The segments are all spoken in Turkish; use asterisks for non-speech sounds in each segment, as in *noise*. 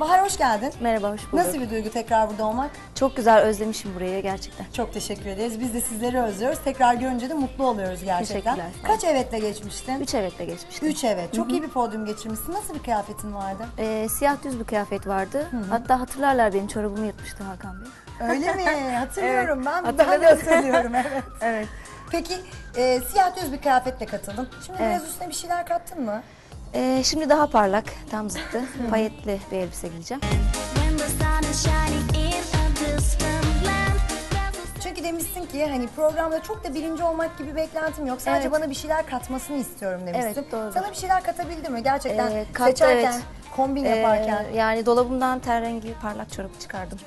Bahar hoş geldin. Merhaba, hoş bulduk. Nasıl bir duygu tekrar burada olmak? Çok güzel özlemişim burayı gerçekten. Çok teşekkür ederiz. Biz de sizleri özlüyoruz. Tekrar görünce de mutlu oluyoruz gerçekten. Teşekkürler. Kaç evetle geçmiştin? Üç evetle geçmiştim. Üç evet. Çok iyi bir podyum geçirmişsin. Nasıl bir kıyafetin vardı? Ee, siyah düz bir kıyafet vardı. Hatta hatırlarlar benim çorabımı yırtmıştı Hakan Bey. Öyle mi? *laughs* Hatırlıyorum ben. Ben de hatırlıyorum *laughs* evet. Evet. Peki e, siyah düz bir kıyafetle katıldın. Şimdi Evet. biraz üstüne bir şeyler kattın mı? Ee, şimdi daha parlak, tam zıttı. *laughs* Payetli bir elbise giyeceğim. Çünkü demişsin ki hani programda çok da birinci olmak gibi beklentim yok. Sadece Evet. bana bir şeyler katmasını istiyorum demişsin. Evet, doğrudur. Sana bir şeyler katabildi mi? Gerçekten Ee, kattı, seçerken, evet. kombin Ee, yaparken. yani dolabımdan ten rengi parlak çorabı çıkardım.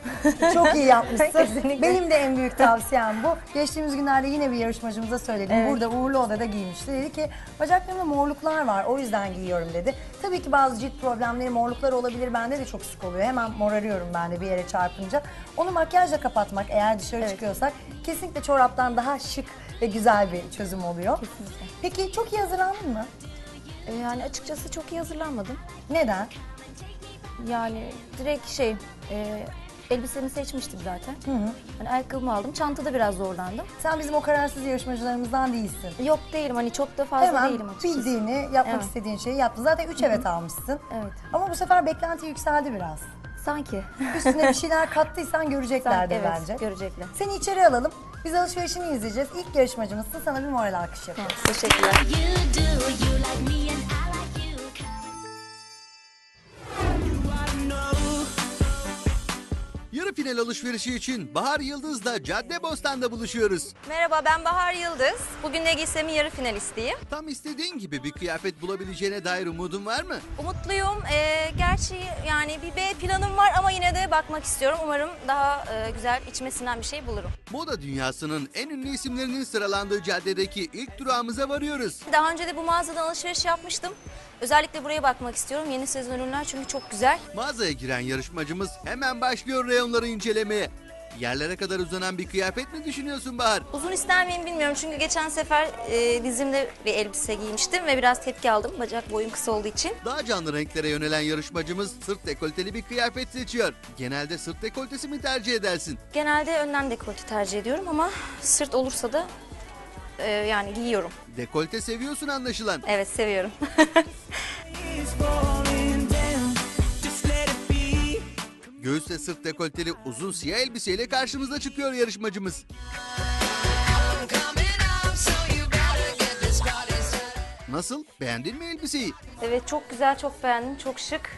Çok iyi yapmışsın. *laughs* Kesinlikle. Benim de en büyük tavsiyem bu. Geçtiğimiz günlerde yine bir yarışmacımıza söyledim. Evet. Burada Uğurlu Oda'da giymişti. Dedi ki bacaklarımda morluklar var o yüzden giyiyorum dedi. Tabii ki bazı cilt problemleri morluklar olabilir. Bende de çok sık oluyor. Hemen morarıyorum ben de bir yere çarpınca. Onu makyajla kapatmak eğer dışarı Evet. çıkıyorsak kesinlikle çoraptan daha şık ve güzel bir çözüm oluyor. Kesinlikle. Peki çok iyi hazırlandın mı? Ee, yani açıkçası çok iyi hazırlanmadım. Neden? Yani direkt şey, e, elbisemi seçmiştim zaten. Hani ayakkabımı aldım. Çantada biraz zorlandım. Sen bizim o kararsız yarışmacılarımızdan değilsin. Yok değilim hani çok da fazla Hemen değilim açıkçası. bildiğini, yapmak Evet. istediğin şeyi yaptın. Zaten 3 evet almışsın. Evet. Ama bu sefer beklenti yükseldi biraz. Sanki. Üstüne bir *laughs* şeyler kattıysan görecekler de evet, bence. görecekler. Seni içeri alalım. Biz alışverişini izleyeceğiz. İlk yarışmacımızsın. Sana bir moral alkış yapıyoruz. Teşekkürler. you do, you like me final alışverişi için Bahar Yıldız'la Caddebostan'da buluşuyoruz. Merhaba ben Bahar Yıldız. Bugün de Giysem'in yarı finalistiyim. Tam istediğin gibi bir kıyafet bulabileceğine dair umudun var mı? Umutluyum. Ee, gerçi yani bir B planım var ama yine de bakmak istiyorum. Umarım daha e, güzel içmesinden bir şey bulurum. Moda dünyasının en ünlü isimlerinin sıralandığı caddedeki ilk durağımıza varıyoruz. Daha önce de bu mağazadan alışveriş yapmıştım. Özellikle buraya bakmak istiyorum. Yeni sezon ürünler çünkü çok güzel. Mağazaya giren yarışmacımız hemen başlıyor reyonları incelemeye. Yerlere kadar uzanan bir kıyafet mi düşünüyorsun Bahar? Uzun ister miyim bilmiyorum çünkü geçen sefer e, dizimde bir elbise giymiştim ve biraz tepki aldım bacak boyum kısa olduğu için. Daha canlı renklere yönelen yarışmacımız sırt dekolteli bir kıyafet seçiyor. Genelde sırt dekoltesi mi tercih edersin? Genelde önden dekolte tercih ediyorum ama sırt olursa da e, yani giyiyorum. Dekolte seviyorsun anlaşılan. Evet seviyorum. *laughs* Göğüs ve sırt dekolteli uzun siyah elbiseyle karşımıza çıkıyor yarışmacımız. Nasıl? Beğendin mi elbiseyi? Evet çok güzel, çok beğendim, çok şık.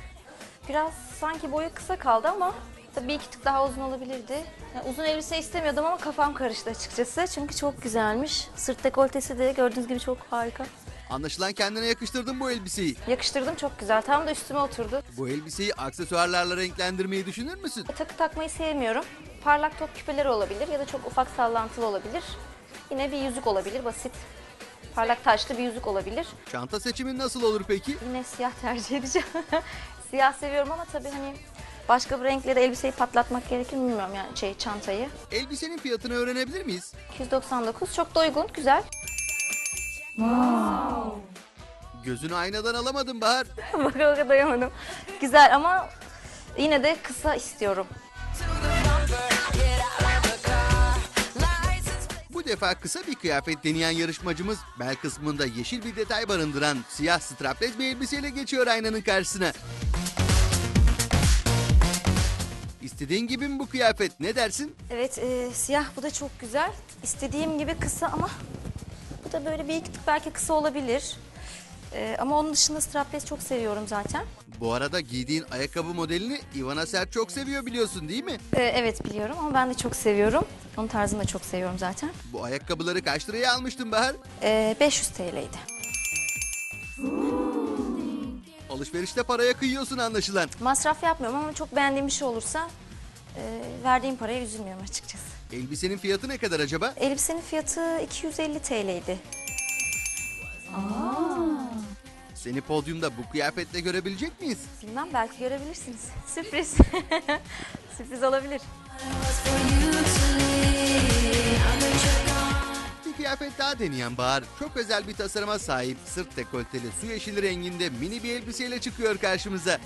Biraz sanki boyu kısa kaldı ama tabii iki tık daha uzun olabilirdi. Yani uzun elbise istemiyordum ama kafam karıştı açıkçası. Çünkü çok güzelmiş. Sırt dekoltesi de gördüğünüz gibi çok harika. Anlaşılan kendine yakıştırdın bu elbiseyi. Yakıştırdım çok güzel. Tam da üstüme oturdu. Bu elbiseyi aksesuarlarla renklendirmeyi düşünür müsün? E, takı takmayı sevmiyorum. Parlak top küpeleri olabilir ya da çok ufak sallantılı olabilir. Yine bir yüzük olabilir, basit. Parlak taşlı bir yüzük olabilir. Çanta seçimin nasıl olur peki? Yine siyah tercih edeceğim. *laughs* siyah seviyorum ama tabii hani başka bir renkle de elbiseyi patlatmak gerekir mi bilmiyorum yani şey çantayı. Elbisenin fiyatını öğrenebilir miyiz? 299 çok da uygun, güzel. Gözünü aynadan alamadım Bahar. *laughs* Baka baka doyamadım. Güzel ama yine de kısa istiyorum. Bu defa kısa bir kıyafet deneyen yarışmacımız bel kısmında yeşil bir detay barındıran siyah strapless bir elbiseyle geçiyor aynanın karşısına. İstediğin gibi mi bu kıyafet? Ne dersin? Evet e, siyah bu da çok güzel. İstediğim gibi kısa ama bu da böyle bir iki tık belki kısa olabilir. E, ama onun dışında strapless çok seviyorum zaten. Bu arada giydiğin ayakkabı modelini Ivana Sert çok seviyor biliyorsun değil mi? E, evet biliyorum ama ben de çok seviyorum. Onun tarzını da çok seviyorum zaten. Bu ayakkabıları kaç liraya almıştın Bahar? E, 500 TL'ydi. Alışverişte paraya kıyıyorsun anlaşılan. Masraf yapmıyorum ama çok beğendiğim bir şey olursa e, verdiğim paraya üzülmüyorum açıkçası. Elbisenin fiyatı ne kadar acaba? Elbisenin fiyatı 250 TL'ydi. Seni podyumda bu kıyafetle görebilecek miyiz? Bilmem belki görebilirsiniz. *laughs* Sürpriz. *laughs* Sürpriz olabilir. Bir kıyafet daha deneyen Bahar çok özel bir tasarıma sahip sırt dekolteli su yeşili renginde mini bir elbiseyle çıkıyor karşımıza.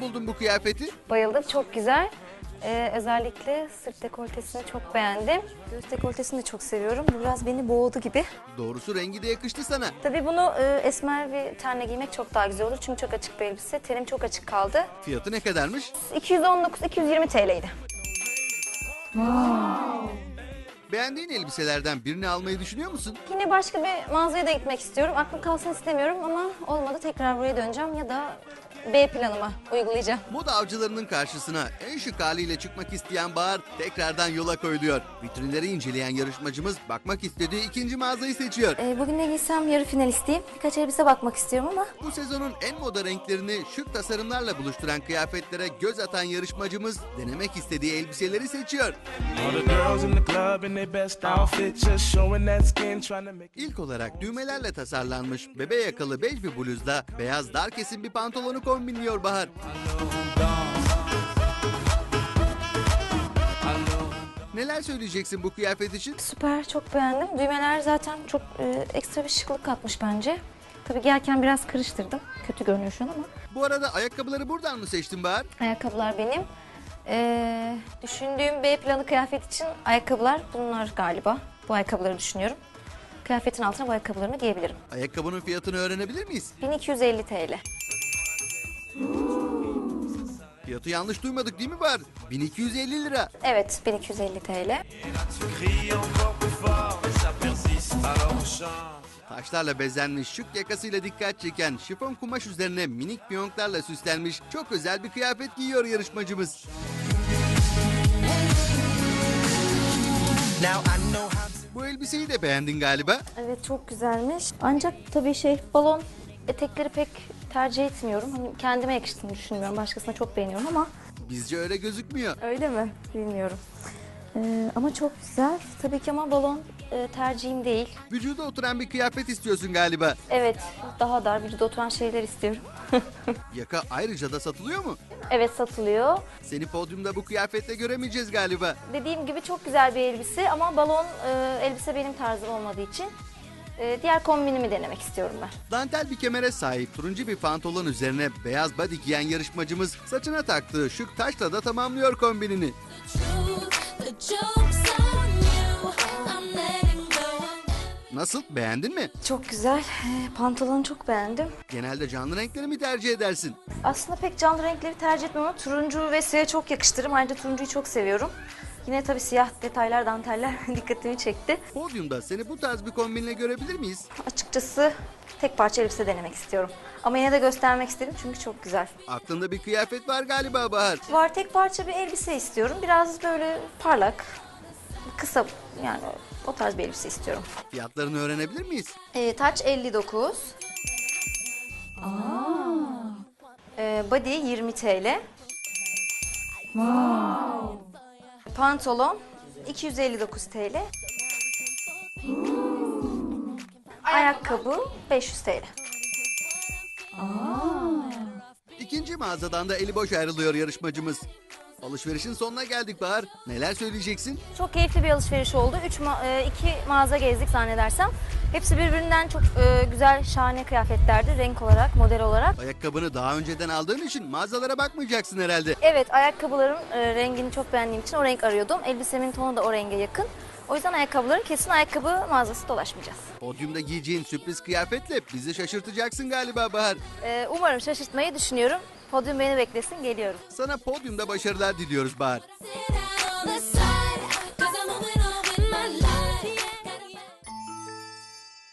Buldun bu kıyafeti? Bayıldım. Çok güzel. Ee, özellikle sırt dekoltesini çok beğendim. Göğüs dekoltesini de çok seviyorum. Bu biraz beni boğdu gibi. Doğrusu rengi de yakıştı sana. Tabii bunu e, esmer bir tenle giymek çok daha güzel olur. Çünkü çok açık bir elbise. Tenim çok açık kaldı. Fiyatı ne kadarmış? 219-220 TL'ydi. Beğendiğin elbiselerden birini almayı düşünüyor musun? Yine başka bir mağazaya da gitmek istiyorum. Aklım kalsın istemiyorum ama olmadı tekrar buraya döneceğim ya da B planıma uygulayacağım. Moda avcılarının karşısına en şık haliyle çıkmak isteyen Bahar tekrardan yola koyuluyor. Vitrinleri inceleyen yarışmacımız bakmak istediği ikinci mağazayı seçiyor. Ee, bugün ne giysem yarı finalistiyim. Birkaç elbise bakmak istiyorum ama Bu sezonun en moda renklerini şık tasarımlarla buluşturan kıyafetlere göz atan yarışmacımız denemek istediği elbiseleri seçiyor. İlk olarak düğmelerle tasarlanmış bebe yakalı bej bir bluzla beyaz dar kesim bir pantolonu kombinliyor Bahar. Neler söyleyeceksin bu kıyafet için? süper çok beğendim. Düğmeler zaten çok e, ekstra bir şıklık katmış bence. Tabii giyerken biraz karıştırdım. Kötü görünüyor şu an ama. Bu arada ayakkabıları buradan mı seçtin Bahar? Ayakkabılar benim. Ee, düşündüğüm B planı kıyafet için ayakkabılar bunlar galiba. Bu ayakkabıları düşünüyorum. Kıyafetin altına bu ayakkabılarımı giyebilirim. Ayakkabının fiyatını öğrenebilir miyiz? 1250 TL. Fiyatı yanlış duymadık değil mi Bahar? 1250 lira. Evet 1250 TL. Taşlarla bezenmiş şık yakasıyla dikkat çeken şifon kumaş üzerine minik piyonklarla süslenmiş çok özel bir kıyafet giyiyor yarışmacımız. Now I know how to. Bu elbiseyi de beğendin galiba. Evet çok güzelmiş. Ancak tabii şey balon etekleri pek tercih etmiyorum. Hani kendime yakıştığını düşünmüyorum. Başkasına çok beğeniyorum ama Bizce öyle gözükmüyor. Öyle mi? Bilmiyorum. Ee, ama çok güzel. Tabii ki ama balon e, tercihim değil. Vücuda oturan bir kıyafet istiyorsun galiba. Evet, daha dar vücuda oturan şeyler istiyorum. *laughs* Yaka ayrıca da satılıyor mu? evet satılıyor. Seni podyumda bu kıyafetle göremeyeceğiz galiba. Dediğim gibi çok güzel bir elbise ama balon e, elbise benim tarzım olmadığı için e, diğer kombinimi denemek istiyorum ben. Dantel bir kemere sahip turuncu bir pantolon üzerine beyaz body giyen yarışmacımız saçına taktığı şık taşla da tamamlıyor kombinini. Nasıl beğendin mi? Çok güzel. E, pantolonu çok beğendim. Genelde canlı renkleri mi tercih edersin? Aslında pek canlı renkleri tercih etmem ama turuncu ve siyah çok yakıştırırım. Ayrıca turuncuyu çok seviyorum. Yine tabii siyah detaylar, danteller *laughs* dikkatimi çekti. Podyumda seni bu tarz bir kombinle görebilir miyiz? Açıkçası tek parça elbise denemek istiyorum. Ama yine de göstermek istedim çünkü çok güzel. Aklında bir kıyafet var galiba Bahar. Var tek parça bir elbise istiyorum. Biraz böyle parlak, kısa yani o tarz bir elbise istiyorum. Fiyatlarını öğrenebilir miyiz? Ee, taç 59. Ee, body 20 TL. Pantolon 259 TL. Ayakkabı 500 TL. İkinci mağazadan da eli boş ayrılıyor yarışmacımız. Alışverişin sonuna geldik Bahar. Neler söyleyeceksin? Çok keyifli bir alışveriş oldu. Üç ma- e, iki mağaza gezdik zannedersem. Hepsi birbirinden çok e, güzel, şahane kıyafetlerdi. Renk olarak, model olarak. Ayakkabını daha önceden aldığın için mağazalara bakmayacaksın herhalde. Evet, ayakkabıların e, rengini çok beğendiğim için o renk arıyordum. Elbisemin tonu da o renge yakın. O yüzden ayakkabıların kesin ayakkabı mağazası dolaşmayacağız. Podyumda giyeceğin sürpriz kıyafetle bizi şaşırtacaksın galiba Bahar. E, umarım şaşırtmayı düşünüyorum. Podyum beni beklesin, geliyorum. Sana podyumda başarılar diliyoruz Bahar.